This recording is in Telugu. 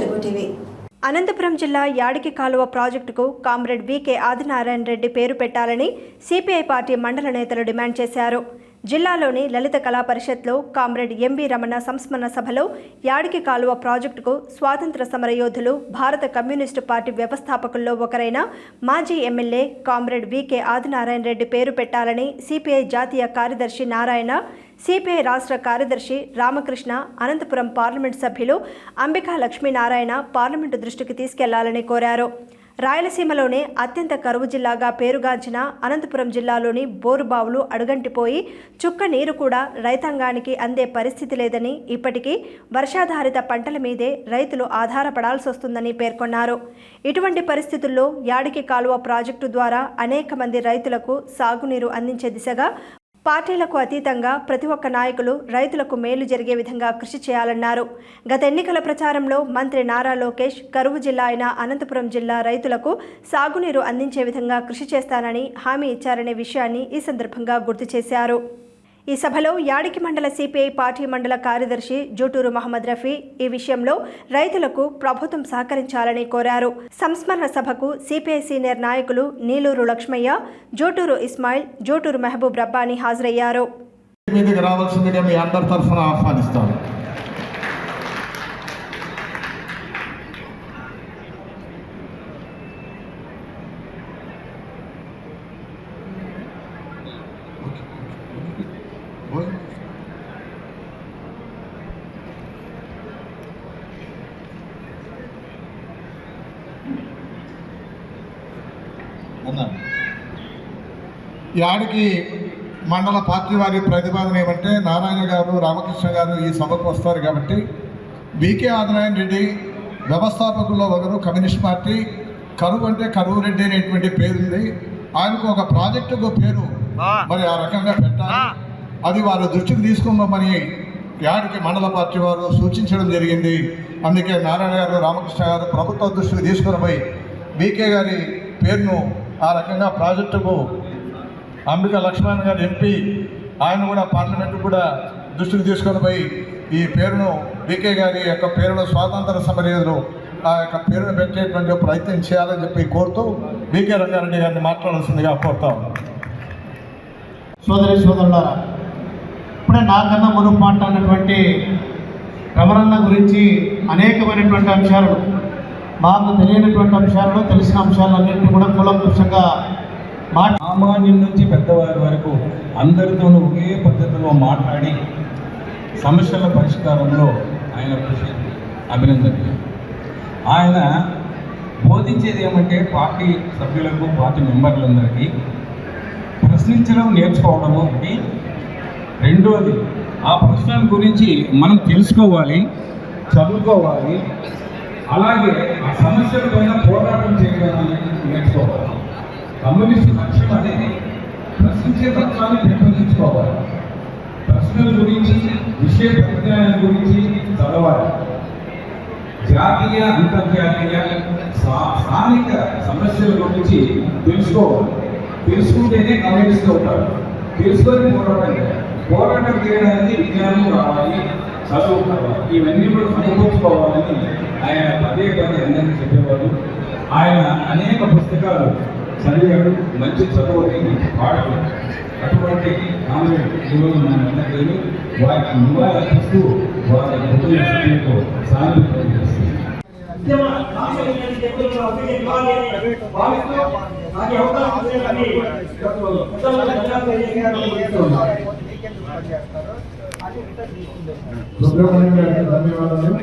తెలుగు టీవీ. అనంతపురం జిల్లా యాడికి కాలువ ప్రాజెక్టుకు కామ్రేడ్ వికే ఆదినారాయణ రెడ్డి పేరు పెట్టాలని సిపిఐ పార్టీ మండల నేతలు డిమాండ్ చేశారు. జిల్లాలోని లలిత కళా పరిషత్లో కామ్రేడ్ ఎంవి రమణ సంస్మరణ సభలో యాడికి కాలువ ప్రాజెక్టుకు స్వాతంత్ర సమరయోధులు భారత కమ్యూనిస్టు పార్టీ వ్యవస్థాపకుల్లో ఒకరైన మాజీ MLA comrade VK Adinarayana Reddy పేరు పెట్టాలని సిపిఐ జాతీయ కార్యదర్శి నారాయణ సిపిఐ రాష్ట్ర కార్యదర్శి రామకృష్ణ అనంతపురం పార్లమెంట్ సభ్యులు అంబికా లక్ష్మీనారాయణ పార్లమెంటు దృష్టికి తీసుకెళ్ళాలని కోరారు. రాయలసీమలోనే అత్యంత కరువు జిల్లాగా పేరుగాంచిన అనంతపురం జిల్లాలోని బోరుబావులు అడుగంటిపోయి చుక్క నీరు కూడా రైతాంగానికి అందే పరిస్థితి లేదని ఇప్పటికీ వర్షాధారిత పంటల మీదే రైతులు ఆధారపడాల్సి వస్తుందని పేర్కొన్నారు. ఇటువంటి పరిస్థితుల్లో యాడికి కాలువ ప్రాజెక్టు ద్వారా అనేక మంది రైతులకు సాగునీరు అందించే దిశగా పార్టీలకు అతీతంగా ప్రతి ఒక్క నాయకులు రైతులకు మేలు జరిగే విధంగా కృషి చేయాలన్నారు. గత ఎన్నికల ప్రచారంలో మంత్రి నారా లోకేష్ కరువు జిల్లా అయిన అనంతపురం జిల్లా రైతులకు సాగునీరు అందించే విధంగా కృషి చేస్తానని హామీ ఇచ్చారనే విషయాన్ని ఈ సందర్భంగా గుర్తు చేశారు. ఈ సభలో యాడికి మండల సిపిఐ పార్టీ మండల కార్యదర్శి జూటూరు మహమ్మద్ రఫీ ఈ విషయంలో రైతులకు ప్రభుత్వం సహకరించాలని కోరారు. సంస్మరణ సభకు సిపిఐ సీనియర్ నాయకులు నీలూరు లక్ష్మయ్య జూటూరు ఇస్మాయిల్ జూటూరు మహబూబ్ రబ్బానీ హాజరయ్యారు. మీదకి రావాల్సిందిగా మీ అందరి తరఫున ఆహ్వానిస్తాను. యాడికి మండల పార్టీ వారి ప్రతిపాదన ఏమంటే నారాయణ గారు రామకృష్ణ గారు ఈ సభకు వస్తారు కాబట్టి బీకే ఆదినారాయణ రెడ్డి వ్యవస్థాపకుల్లో ఒకరు కమ్యూనిస్ట్ పార్టీ కరువు అంటే కరువు రెడ్డి అనేటువంటి పేరుంది. ఆయనకు ఒక ప్రాజెక్టుకు పేరు మరి ఆ రకంగా పెట్టాలి. అది వారు దృష్టికి తీసుకోమని యాడికి మండల పార్టీ వారు సూచించడం జరిగింది. అందుకే నారాయణ గారు రామకృష్ణ గారు ప్రభుత్వ దృష్టికి తీసుకుని బీకే గారి పేరును ఆ రకంగా ప్రాజెక్టుకు అంబిక లక్ష్మణ్ గారు ఎంపీ ఆయన కూడా పార్లమెంట్ కూడా దృష్టికి తీసుకొని పోయి ఈ పేరును బీకే గారి యొక్క పేరును స్వాతంత్ర సమరయోధులు ఆ యొక్క పేరును పెట్టేటువంటి ప్రయత్నం చేయాలని చెప్పి కోరుతూ బీకే రంగారెడ్డి గారిని మాట్లాడాల్సిందిగా కోరుతాం సోదరి సోదరులారా ఇప్పుడే నాకన్నా మునుపు మాట్లాడినటువంటి రమణన్న గురించి అనేకమైనటువంటి అంశాలు మాకు తెలియనటువంటి అంశాలను తెలిసిన అంశాలన్నింటినీ కూడా కులంకుషంగా మా సామాన్యం నుంచి పెద్దవారి వరకు అందరితోనూ ఒకే పద్ధతిలో మాట్లాడి సమస్యల పరిష్కారంలో ఆయన కృషి అభినందనీయం. ఆయన బోధించేది ఏమంటే పార్టీ సభ్యులకు పార్టీ మెంబర్లందరికీ ప్రశ్నించడం నేర్చుకోవడము ఒకటి రెండోది ఆ ప్రశ్నల గురించి మనం తెలుసుకోవాలి చదువుకోవాలి అలాగే ఆ సమస్యల పైన పోరాటం చేయడం నేర్చుకోవాలి. కమ్యూనిస్ట్ లక్ష్యం అనేది ప్రశ్నించే తత్వాన్ని పెంపొందించుకోవాలి. ప్రశ్నల గురించి విషయ పరిజ్ఞానం గురించి చదవాలి. జాతీయ అంతర్జాతీయ స్థానిక సమస్యల గురించి తెలుసుకోవాలి. తెలుసుకుంటేనే కమ్యూనిస్ట్ అవుతారు తెలుసుకొని పోరాటం చేయాలి. పోరాటం చేయడానికి విజ్ఞానం రావాలి చదువు కావాలి ఇవన్నీ కూడా సమకూర్చుకోవాలని ఆయన పదే పదే అందరికీ చెప్పేవారు. ఆయన అనేక పుస్తకాలు చదివాడు మంచి చదువుని మంచి పాటలు అటువంటి కామ్రేడ్ ఈరోజు మన అందరికీ వారికి నివారిస్తూ వారి హృదయంతో సభ్యులకు కలిగిస్తుంది భావిస్తూ నాకు అవకాశం సుబ్రహ్మణ్యం గారికి ధన్యవాదాలు.